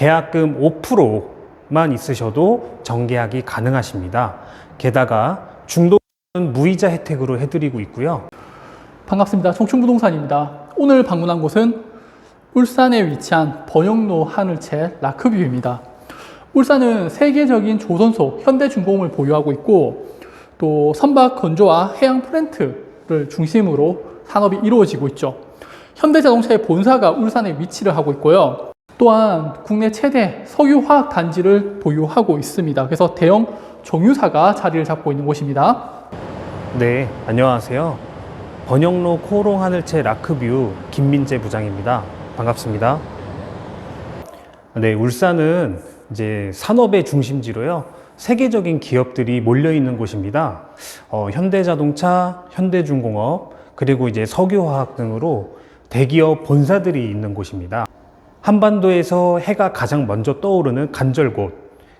계약금 5%만 있으셔도 정계약이 가능하십니다. 게다가 중도는 무이자 혜택으로 해드리고 있고요. 반갑습니다. 청춘부동산입니다. 오늘 방문한 곳은 울산에 위치한 번영로 하늘채 라크뷰입니다. 울산은 세계적인 조선소 현대중공을 보유하고 있고 또 선박 건조와 해양 플랜트를 중심으로 산업이 이루어지고 있죠. 현대자동차의 본사가 울산에 위치를 하고 있고요. 또한 국내 최대 석유화학 단지를 보유하고 있습니다. 그래서 대형 정유사가 자리를 잡고 있는 곳입니다. 네, 안녕하세요. 번영로 코롱 하늘채 라크뷰 김민재 부장입니다. 반갑습니다. 네, 울산은 이제 산업의 중심지로요. 세계적인 기업들이 몰려 있는 곳입니다. 어, 현대자동차, 현대중공업, 그리고 이제 석유화학 등으로 대기업 본사들이 있는 곳입니다. 한반도에서 해가 가장 먼저 떠오르는 간절곶,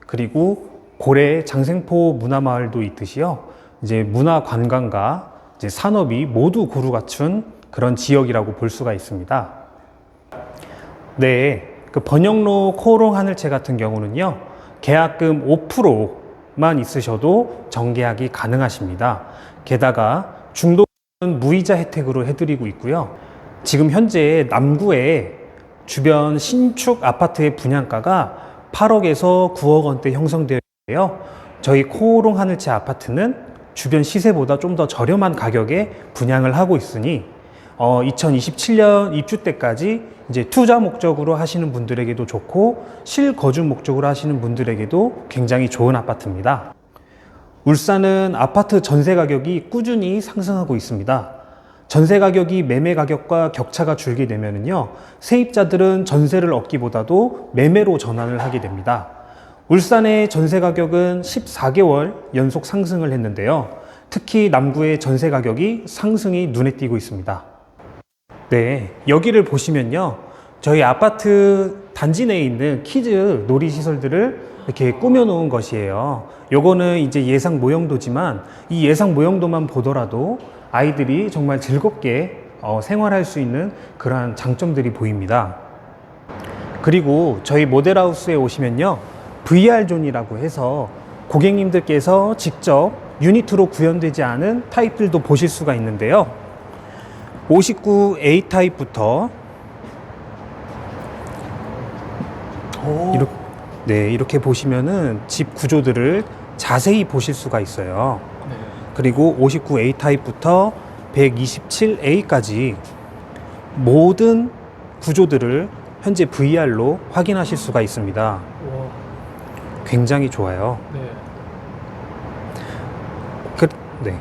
그리고 고래 장생포 문화마을도 있듯이요. 이제 문화 관광과 이제 산업이 모두 고루 갖춘 그런 지역이라고 볼 수가 있습니다. 네, 그 번영로 코롱 하늘채 같은 경우는요, 계약금 5%만 있으셔도 정계약이 가능하십니다. 게다가 중도는 무이자 혜택으로 해드리고 있고요. 지금 현재 남구에 주변 신축 아파트의 분양가가 8억에서 9억 원대 형성되어 있는데요. 저희 코롱 하늘채 아파트는 주변 시세보다 좀 더 저렴한 가격에 분양을 하고 있으니 어, 2027년 입주 때까지 이제 투자 목적으로 하시는 분들에게도 좋고 실거주 목적으로 하시는 분들에게도 굉장히 좋은 아파트입니다. 울산은 아파트 전세 가격이 꾸준히 상승하고 있습니다. 전세 가격이 매매 가격과 격차가 줄게 되면은요, 세입자들은 전세를 얻기보다도 매매로 전환을 하게 됩니다. 울산의 전세 가격은 14개월 연속 상승을 했는데요. 특히 남구의 전세 가격이 상승이 눈에 띄고 있습니다. 네, 여기를 보시면요. 저희 아파트 단지 내에 있는 키즈 놀이 시설들을 이렇게 꾸며놓은 것이에요. 요거는 이제 예상 모형도지만 이 예상 모형도만 보더라도 아이들이 정말 즐겁게 어, 생활할 수 있는 그러한 장점들이 보입니다. 그리고 저희 모델하우스에 오시면요. VR존이라고 해서 고객님들께서 직접 유니트로 구현되지 않은 타입들도 보실 수가 있는데요. 59A 타입부터 이렇게, 네, 이렇게 보시면은 집 구조들을 자세히 보실 수가 있어요. 네. 그리고 59A 타입부터 127A까지 모든 구조들을 현재 VR로 확인하실 수가 있습니다. 와, 굉장히 좋아요. 네. 그, 네.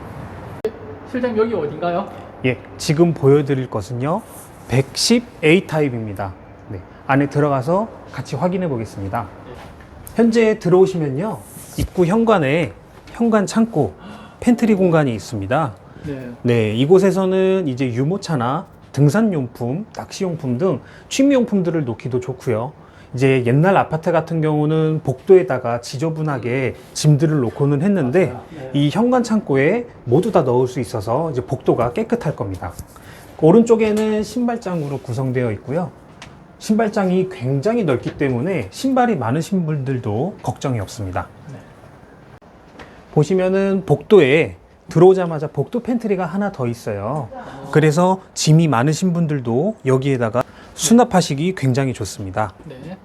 실장님 여기 어딘가요? 예, 지금 보여드릴 것은요, 110A 타입입니다. 네, 안에 들어가서 같이 확인해 보겠습니다. 현재 들어오시면요, 입구 현관에 현관 창고, 팬트리 공간이 있습니다. 네. 네, 이곳에서는 이제 유모차나 등산용품, 낚시용품 등 취미용품들을 놓기도 좋고요. 이제 옛날 아파트 같은 경우는 복도에다가 지저분하게 짐들을 놓고는 했는데 맞아요. 네. 이 현관 창고에 모두 다 넣을 수 있어서 이제 복도가 깨끗할 겁니다. 오른쪽에는 신발장으로 구성되어 있고요. 신발장이 굉장히 넓기 때문에 신발이 많으신 분들도 걱정이 없습니다. 네. 보시면은 복도에 들어오자마자 복도 팬트리가 하나 더 있어요. 그래서 짐이 많으신 분들도 여기에다가 수납하시기 굉장히 좋습니다. 네.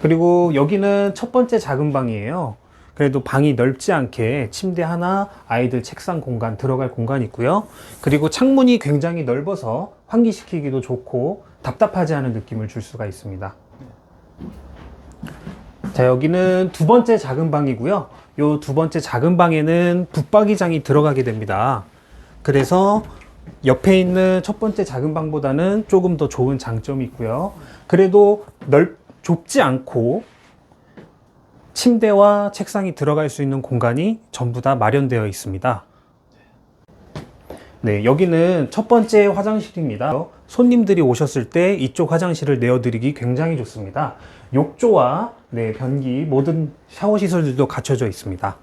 그리고 여기는 첫 번째 작은 방이에요. 그래도 방이 넓지 않게 침대 하나, 아이들 책상 공간, 들어갈 공간이 있고요. 그리고 창문이 굉장히 넓어서 환기시키기도 좋고 답답하지 않은 느낌을 줄 수가 있습니다. 자, 여기는 두 번째 작은 방이고요. 요 두 번째 작은 방에는 붙박이장이 들어가게 됩니다. 그래서 옆에 있는 첫 번째 작은 방보다는 조금 더 좋은 장점이 있고요. 그래도 넓, 좁지 않고 침대와 책상이 들어갈 수 있는 공간이 전부 다 마련되어 있습니다. 네, 여기는 첫 번째 화장실입니다. 손님들이 오셨을 때 이쪽 화장실을 내어드리기 굉장히 좋습니다. 욕조와 네, 변기 모든 샤워 시설들도 갖춰져 있습니다.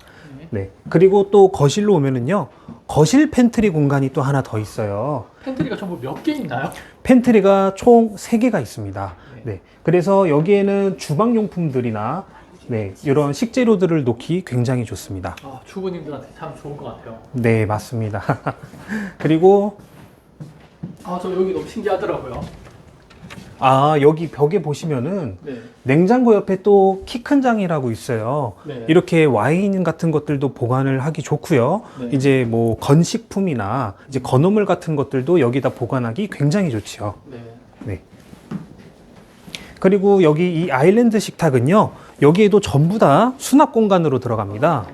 네. 그리고 또 거실로 오면은요. 거실 팬트리 공간이 또 하나 더 있어요. 팬트리가 전부 몇 개 있나요? 팬트리가 총 3개가 있습니다. 네. 그래서 여기에는 주방용품들이나 네, 이런 식재료들을 놓기 굉장히 좋습니다. 아, 주부님들한테 참 좋은 것 같아요. 네, 맞습니다. 그리고 아, 저 여기 너무 신기하더라고요. 아, 여기 벽에 보시면은 네. 냉장고 옆에 또 키 큰 장이라고 있어요. 네. 이렇게 와인 같은 것들도 보관을 하기 좋고요. 네. 이제 뭐 건식품이나 이제 건어물 같은 것들도 여기다 보관하기 굉장히 좋지요. 네. 네. 그리고 여기 이 아일랜드 식탁은요, 여기에도 전부 다 수납 공간으로 들어갑니다.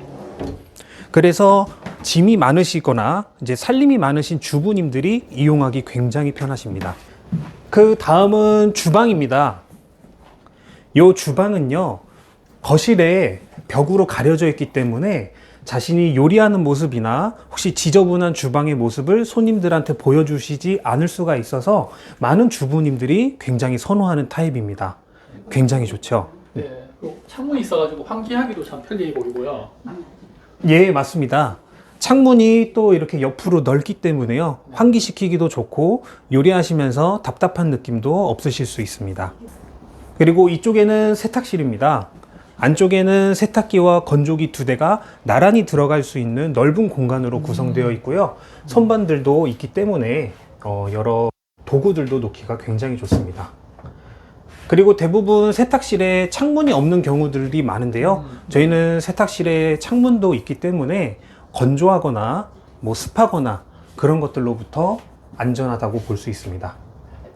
그래서 짐이 많으시거나 이제 살림이 많으신 주부님들이 이용하기 굉장히 편하십니다. 그 다음은 주방입니다. 이 주방은요, 거실에 벽으로 가려져 있기 때문에 자신이 요리하는 모습이나 혹시 지저분한 주방의 모습을 손님들한테 보여주시지 않을 수가 있어서 많은 주부님들이 굉장히 선호하는 타입입니다. 굉장히 좋죠. 네. 그리고 창문이 있어가지고 환기하기도 참 편리해 보이고요. 예, 맞습니다. 창문이 또 이렇게 옆으로 넓기 때문에요. 환기시키기도 좋고 요리하시면서 답답한 느낌도 없으실 수 있습니다. 그리고 이쪽에는 세탁실입니다. 안쪽에는 세탁기와 건조기 두 대가 나란히 들어갈 수 있는 넓은 공간으로 구성되어 있고요. 선반들도 있기 때문에 어, 여러 도구들도 놓기가 굉장히 좋습니다. 그리고 대부분 세탁실에 창문이 없는 경우들이 많은데요. 저희는 세탁실에 창문도 있기 때문에 건조하거나 뭐 습하거나 그런 것들로부터 안전하다고 볼 수 있습니다.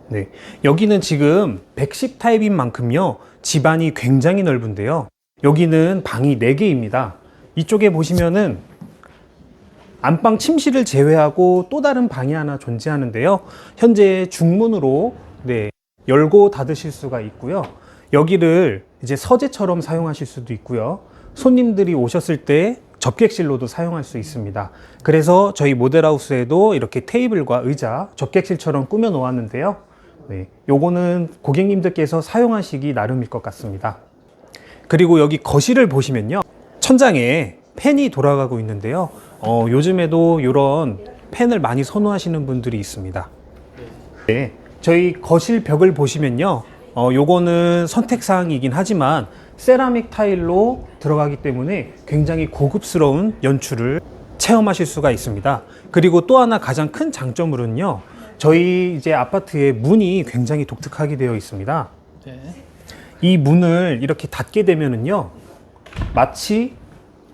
네. 여기는 지금 110 타입인 만큼요. 집안이 굉장히 넓은데요. 여기는 방이 4개입니다. 이쪽에 보시면은 안방 침실을 제외하고 또 다른 방이 하나 존재하는데요. 현재 중문으로 네, 열고 닫으실 수가 있고요. 여기를 이제 서재처럼 사용하실 수도 있고요. 손님들이 오셨을 때 접객실로도 사용할 수 있습니다. 그래서 저희 모델하우스에도 이렇게 테이블과 의자, 접객실처럼 꾸며 놓았는데요. 네, 요거는 고객님들께서 사용하시기 나름일 것 같습니다. 그리고 여기 거실을 보시면요. 천장에 팬이 돌아가고 있는데요. 어, 요즘에도 이런 팬을 많이 선호하시는 분들이 있습니다. 네. 저희 거실 벽을 보시면요. 어, 요거는 선택사항이긴 하지만 세라믹 타일로 들어가기 때문에 굉장히 고급스러운 연출을 체험하실 수가 있습니다. 그리고 또 하나 가장 큰 장점으로는요. 저희 이제 아파트의 문이 굉장히 독특하게 되어 있습니다. 네. 이 문을 이렇게 닫게 되면은요. 마치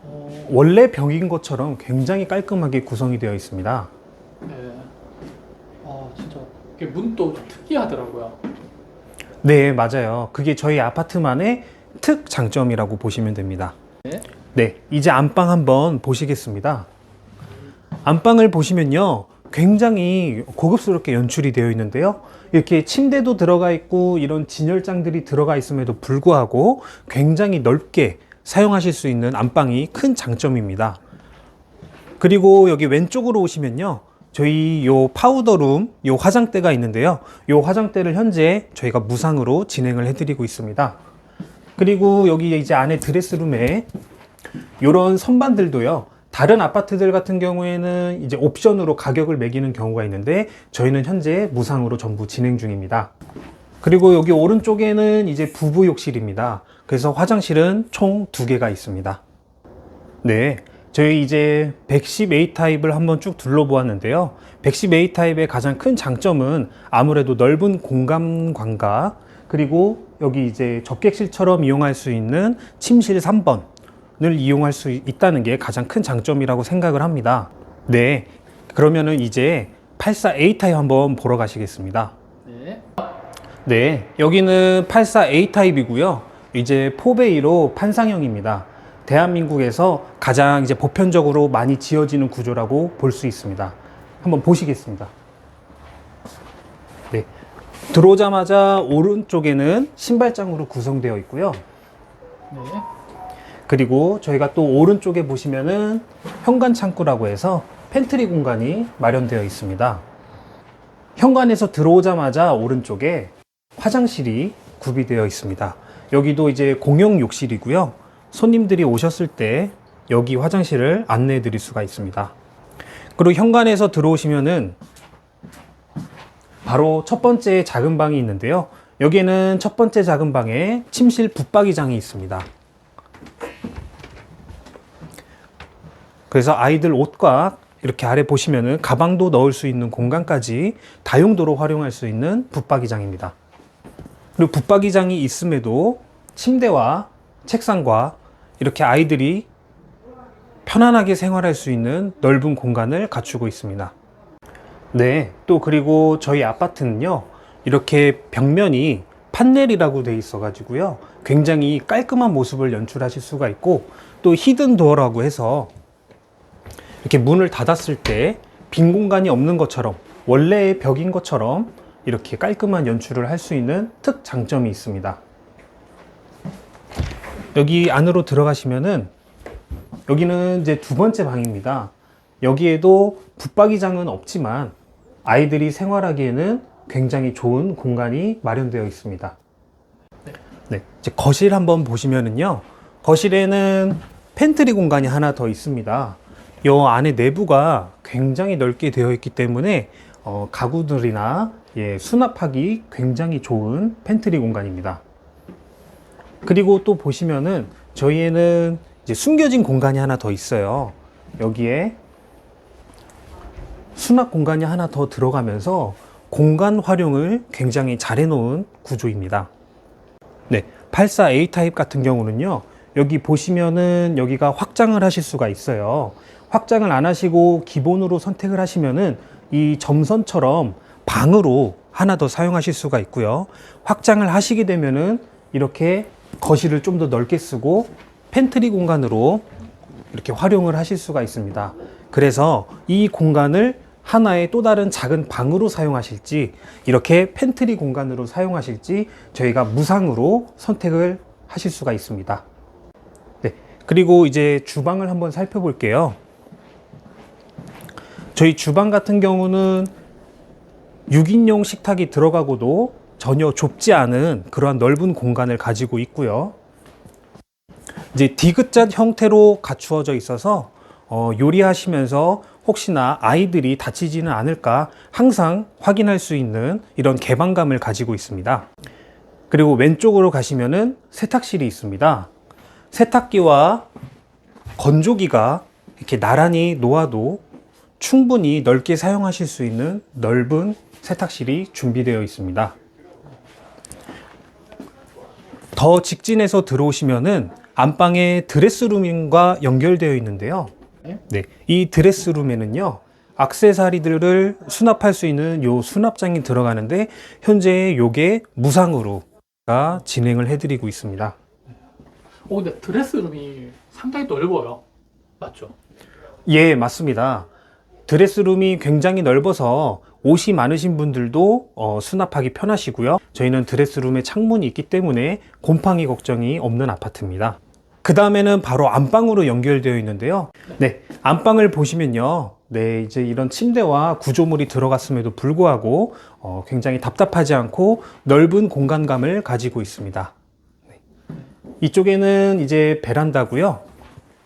어, 원래 벽인 것처럼 굉장히 깔끔하게 구성이 되어 있습니다. 네. 아, 진짜 문도 좀 특이하더라고요. 네, 맞아요. 그게 저희 아파트만의 특 장점이라고 보시면 됩니다. 네. 네, 이제 안방 한번 보시겠습니다. 안방을 보시면요. 굉장히 고급스럽게 연출이 되어 있는데요. 이렇게 침대도 들어가 있고 이런 진열장들이 들어가 있음에도 불구하고 굉장히 넓게 사용하실 수 있는 안방이 큰 장점입니다. 그리고 여기 왼쪽으로 오시면요. 저희 요 파우더룸, 요 화장대가 있는데요. 요 화장대를 현재 저희가 무상으로 진행을 해드리고 있습니다. 그리고 여기 이제 안에 드레스룸에 요런 선반들도요. 다른 아파트들 같은 경우에는 이제 옵션으로 가격을 매기는 경우가 있는데 저희는 현재 무상으로 전부 진행 중입니다. 그리고 여기 오른쪽에는 이제 부부 욕실입니다. 그래서 화장실은 총 두 개가 있습니다. 네. 저희 이제 110A 타입을 한번 쭉 둘러보았는데요. 110A 타입의 가장 큰 장점은 아무래도 넓은 공간관과 그리고 여기 이제 접객실처럼 이용할 수 있는 침실 3번을 이용할 수 있다는 게 가장 큰 장점이라고 생각을 합니다. 네. 그러면은 이제 84A 타입 한번 보러 가시겠습니다. 네. 네, 여기는 84A 타입이고요. 이제 4베이로 판상형입니다. 대한민국에서 가장 이제 보편적으로 많이 지어지는 구조라고 볼 수 있습니다. 한번 보시겠습니다. 네. 들어오자마자 오른쪽에는 신발장으로 구성되어 있고요. 네. 그리고 저희가 또 오른쪽에 보시면은 현관 창구라고 해서 팬트리 공간이 마련되어 있습니다. 현관에서 들어오자마자 오른쪽에 화장실이 구비되어 있습니다. 여기도 이제 공용 욕실이고요. 손님들이 오셨을 때 여기 화장실을 안내해 드릴 수가 있습니다. 그리고 현관에서 들어오시면은 바로 첫 번째 작은 방이 있는데요. 여기에는 첫 번째 작은 방에 침실 붙박이장이 있습니다. 그래서 아이들 옷과 이렇게 아래 보시면은 가방도 넣을 수 있는 공간까지 다용도로 활용할 수 있는 붙박이장입니다. 그리고 붙박이장이 있음에도 침대와 책상과 이렇게 아이들이 편안하게 생활할 수 있는 넓은 공간을 갖추고 있습니다. 네, 또 그리고 저희 아파트는요, 이렇게 벽면이 판넬이라고 돼 있어 가지고요, 굉장히 깔끔한 모습을 연출하실 수가 있고, 또 히든 도어라고 해서 이렇게 문을 닫았을 때 빈 공간이 없는 것처럼 원래의 벽인 것처럼 이렇게 깔끔한 연출을 할 수 있는 특 장점이 있습니다. 여기 안으로 들어가시면은 여기는 이제 두 번째 방입니다. 여기에도 붙박이장은 없지만 아이들이 생활하기에는 굉장히 좋은 공간이 마련되어 있습니다. 네, 이제 거실 한번 보시면은요. 거실에는 팬트리 공간이 하나 더 있습니다. 이 안에 내부가 굉장히 넓게 되어 있기 때문에 어, 가구들이나 예, 수납하기 굉장히 좋은 팬트리 공간입니다. 그리고 또 보시면은 저희에는 이제 숨겨진 공간이 하나 더 있어요. 여기에 수납 공간이 하나 더 들어가면서 공간 활용을 굉장히 잘 해놓은 구조입니다. 네, 84A 타입 같은 경우는요. 여기 보시면은 여기가 확장을 하실 수가 있어요. 확장을 안 하시고 기본으로 선택을 하시면은 이 점선처럼 방으로 하나 더 사용하실 수가 있고요. 확장을 하시게 되면은 이렇게 거실을 좀 더 넓게 쓰고 팬트리 공간으로 이렇게 활용을 하실 수가 있습니다. 그래서 이 공간을 하나의 또 다른 작은 방으로 사용하실지 이렇게 팬트리 공간으로 사용하실지 저희가 무상으로 선택을 하실 수가 있습니다. 네. 그리고 이제 주방을 한번 살펴볼게요. 저희 주방 같은 경우는 6인용 식탁이 들어가고도 전혀 좁지 않은 그러한 넓은 공간을 가지고 있고요. 이제 디귿자 형태로 갖추어져 있어서 어, 요리하시면서 혹시나 아이들이 다치지는 않을까 항상 확인할 수 있는 이런 개방감을 가지고 있습니다. 그리고 왼쪽으로 가시면은 세탁실이 있습니다. 세탁기와 건조기가 이렇게 나란히 놓아도 충분히 넓게 사용하실 수 있는 넓은 세탁실이 준비되어 있습니다. 더 직진해서 들어오시면은 안방에 드레스룸과 연결되어 있는데요. 네, 이 드레스룸에는요. 악세사리들을 수납할 수 있는 요 수납장이 들어가는데 현재 요게 무상으로가 진행을 해드리고 있습니다. 어, 근데 드레스룸이 상당히 넓어요. 맞죠? 예, 맞습니다. 드레스룸이 굉장히 넓어서 옷이 많으신 분들도 어, 수납하기 편하시고요. 저희는 드레스룸에 창문이 있기 때문에 곰팡이 걱정이 없는 아파트입니다. 그 다음에는 바로 안방으로 연결되어 있는데요. 네, 안방을 보시면요. 네, 이제 이런 침대와 구조물이 들어갔음에도 불구하고 어, 굉장히 답답하지 않고 넓은 공간감을 가지고 있습니다. 네. 이쪽에는 이제 베란다고요.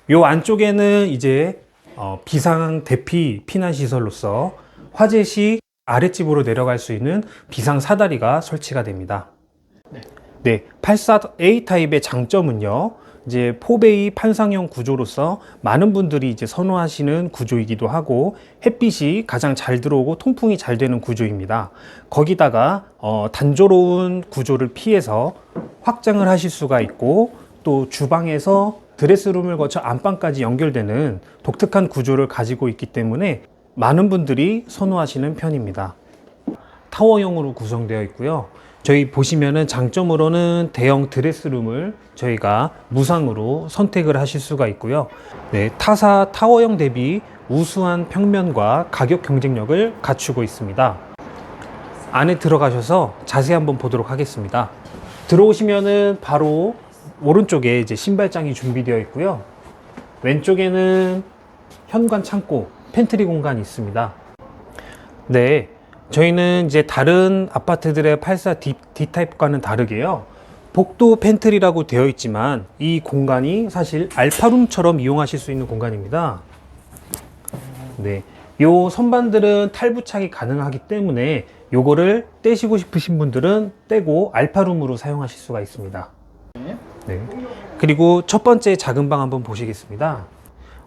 요 안쪽에는 이제 어, 비상 대피 피난 시설로서 화재 시 아랫집으로 내려갈 수 있는 비상 사다리가 설치가 됩니다. 네. 네, 84A 타입의 장점은요. 이제 포베이 판상형 구조로서 많은 분들이 이제 선호하시는 구조이기도 하고 햇빛이 가장 잘 들어오고 통풍이 잘 되는 구조입니다. 거기다가 어, 단조로운 구조를 피해서 확장을 하실 수가 있고 또 주방에서 드레스룸을 거쳐 안방까지 연결되는 독특한 구조를 가지고 있기 때문에 많은 분들이 선호하시는 편입니다. 타워형으로 구성되어 있고요. 저희 보시면은 장점으로는 대형 드레스룸을 저희가 무상으로 선택을 하실 수가 있고요. 네, 타사 타워형 대비 우수한 평면과 가격 경쟁력을 갖추고 있습니다. 안에 들어가셔서 자세히 한번 보도록 하겠습니다. 들어오시면은 바로 오른쪽에 이제 신발장이 준비되어 있고요. 왼쪽에는 현관 창고, 팬트리 공간이 있습니다. 네. 저희는 이제 다른 아파트들의 84 D, D 타입과는 다르게요. 복도 팬트리라고 되어 있지만 이 공간이 사실 알파룸처럼 이용하실 수 있는 공간입니다. 네. 요 선반들은 탈부착이 가능하기 때문에 요거를 떼시고 싶으신 분들은 떼고 알파룸으로 사용하실 수가 있습니다. 네. 그리고 첫 번째 작은 방 한번 보시겠습니다.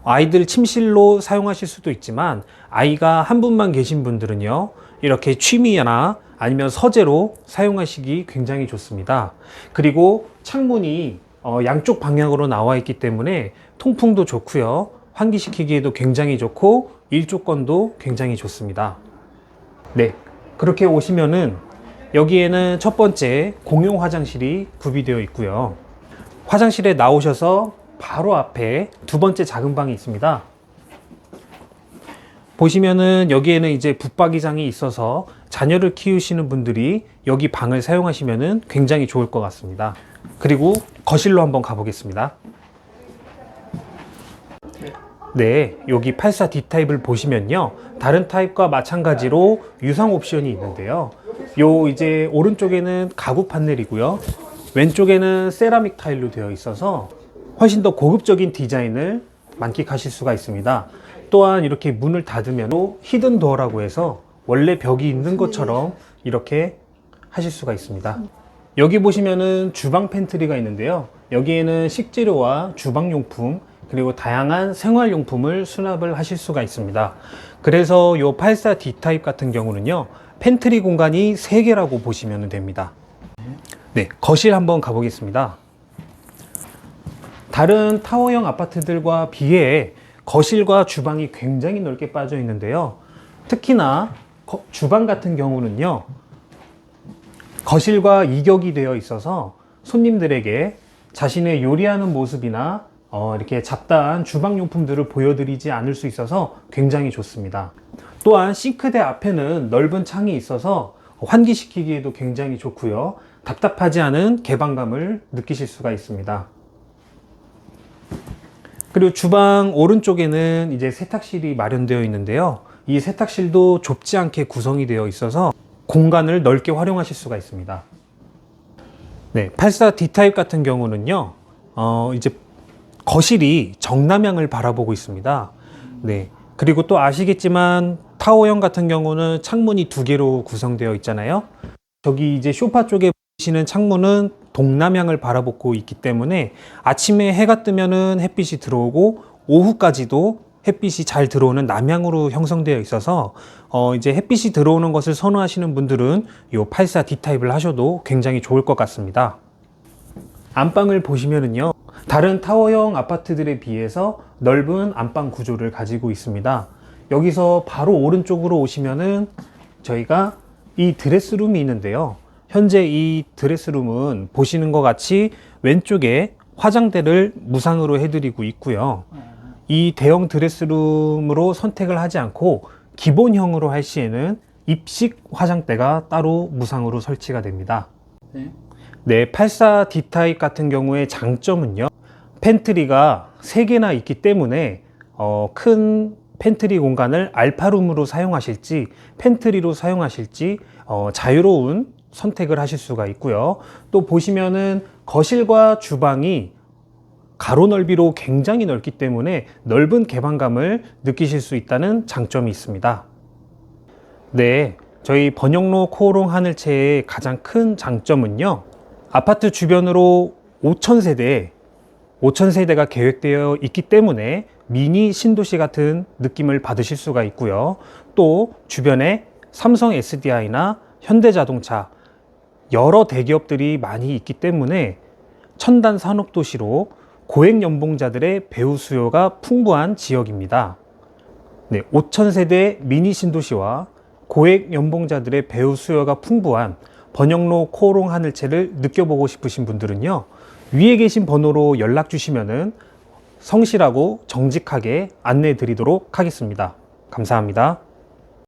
아이들 침실로 사용하실 수도 있지만 아이가 한 분만 계신 분들은요. 이렇게 취미나 아니면 서재로 사용하시기 굉장히 좋습니다. 그리고 창문이 어, 양쪽 방향으로 나와 있기 때문에 통풍도 좋고요. 환기시키기에도 굉장히 좋고 일조건도 굉장히 좋습니다. 네. 그렇게 오시면은 여기에는 첫 번째 공용 화장실이 구비되어 있고요. 화장실에 나오셔서 바로 앞에 두 번째 작은 방이 있습니다. 보시면은 여기에는 이제 붙박이장이 있어서 자녀를 키우시는 분들이 여기 방을 사용하시면은 굉장히 좋을 것 같습니다. 그리고 거실로 한번 가보겠습니다. 네, 여기 84D 타입을 보시면요. 다른 타입과 마찬가지로 유상 옵션이 있는데요. 요 이제 오른쪽에는 가구 판넬이고요. 왼쪽에는 세라믹 타일로 되어 있어서 훨씬 더 고급적인 디자인을 만끽하실 수가 있습니다. 또한 이렇게 문을 닫으면 히든 도어라고 해서 원래 벽이 있는 것처럼 이렇게 하실 수가 있습니다. 여기 보시면은 주방 팬트리가 있는데요. 여기에는 식재료와 주방용품 그리고 다양한 생활용품을 수납을 하실 수가 있습니다. 그래서 요 84D 타입 같은 경우는요. 팬트리 공간이 3개라고 보시면 됩니다. 네, 거실 한번 가보겠습니다. 다른 타워형 아파트들과 비해 거실과 주방이 굉장히 넓게 빠져 있는데요. 특히나 거- 주방 같은 경우는요. 거실과 이격이 되어 있어서 손님들에게 자신의 요리하는 모습이나 어, 이렇게 잡다한 주방용품들을 보여드리지 않을 수 있어서 굉장히 좋습니다. 또한 싱크대 앞에는 넓은 창이 있어서 환기시키기에도 굉장히 좋고요. 답답하지 않은 개방감을 느끼실 수가 있습니다. 그리고 주방 오른쪽에는 이제 세탁실이 마련되어 있는데요. 이 세탁실도 좁지 않게 구성이 되어 있어서 공간을 넓게 활용하실 수가 있습니다. 네, 84 D타입 같은 경우는요, 어, 이제 거실이 정남향을 바라보고 있습니다. 네. 그리고 또 아시겠지만 타워형 같은 경우는 창문이 두 개로 구성되어 있잖아요. 저기 이제 쇼파 쪽에 보시는 창문은 동남향을 바라보고 있기 때문에 아침에 해가 뜨면은 햇빛이 들어오고 오후까지도 햇빛이 잘 들어오는 남향으로 형성되어 있어서 어 이제 햇빛이 들어오는 것을 선호하시는 분들은 요 84 D 타입을 하셔도 굉장히 좋을 것 같습니다. 안방을 보시면은요. 다른 타워형 아파트들에 비해서 넓은 안방 구조를 가지고 있습니다. 여기서 바로 오른쪽으로 오시면은 저희가 이 드레스룸이 있는데요. 현재 이 드레스룸은 보시는 것 같이 왼쪽에 화장대를 무상으로 해드리고 있고요. 이 대형 드레스룸으로 선택을 하지 않고 기본형으로 할 시에는 입식 화장대가 따로 무상으로 설치가 됩니다. 네. 네, 84 D 타입 같은 경우의 장점은요. 팬트리가 3개나 있기 때문에 어, 큰 팬트리 공간을 알파룸으로 사용하실지 팬트리로 사용하실지 어, 자유로운 선택을 하실 수가 있고요. 또 보시면은 거실과 주방이 가로 넓이로 굉장히 넓기 때문에 넓은 개방감을 느끼실 수 있다는 장점이 있습니다. 네, 저희 번영로 코오롱 하늘채의 가장 큰 장점은요. 아파트 주변으로 5천 세대, 5천 세대가 계획되어 있기 때문에 미니 신도시 같은 느낌을 받으실 수가 있고요. 또 주변에 삼성 SDI나 현대자동차 여러 대기업들이 많이 있기 때문에 첨단 산업 도시로 고액 연봉자들의 배우 수요가 풍부한 지역입니다. 네, 5천 세대 미니 신도시와 고액 연봉자들의 배우 수요가 풍부한 번영로 코오롱 하늘채를 느껴보고 싶으신 분들은요. 위에 계신 번호로 연락 주시면은 성실하고 정직하게 안내해 드리도록 하겠습니다. 감사합니다.